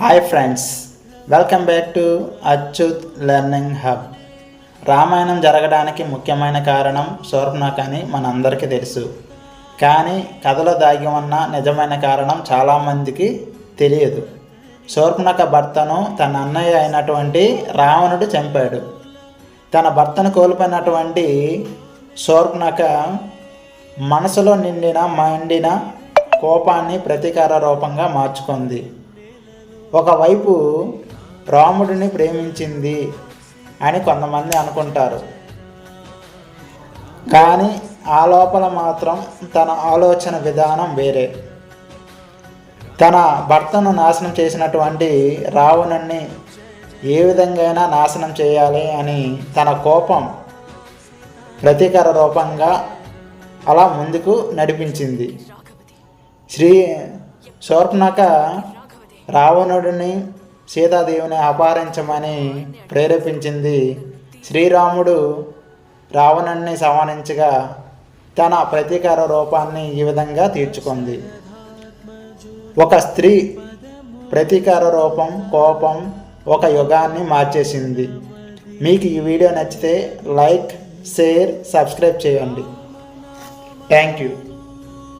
Hi friends welcome back to Achyut learning hub Ramayanam జరగడానికి ముఖ్యమైన కారణం శూర్పణఖ అని మనందరికీ తెలుసు. కానీ కథలో దాగి ఉన్న నిజమైన కారణం చాలామందికి తెలియదు. శూర్పణఖ భర్తను తన అన్నయ్య అయినటువంటి రావణుడు చంపాడు. తన భర్తను కోల్పోయినటువంటి శూర్పణఖ మనసులో నిండిన మండిన కోపాన్ని ప్రతీకార రూపంగా మార్చుకుంది. ఒకవైపు రాముడిని ప్రేమించింది అని కొంతమంది అనుకుంటారు. కానీ ఆ లోపల మాత్రం తన ఆలోచన విధానం వేరే. తన భర్తను నాశనం చేసినటువంటి రావణుణ్ణి ఏ విధంగా నాశనం చేయాలి అని తన కోపం ప్రతీకార రూపంగా అలా ముందుకు నడిపించింది. శ్రీ శోర్పణక రావణుడిని సీతాదేవిని అపహరించమని ప్రేరేపించింది. శ్రీరాముడు రావణుడిని సంహరించగా తన ప్రతీకార రూపాన్ని ఈ విధంగా తీర్చుకుంది. ఒక స్త్రీ ప్రతీకార రూపం కోపం ఒక యుగాన్ని మార్చేసింది. మీకు ఈ వీడియో నచ్చితే లైక్ షేర్ సబ్స్క్రైబ్ చేయండి. Thank you.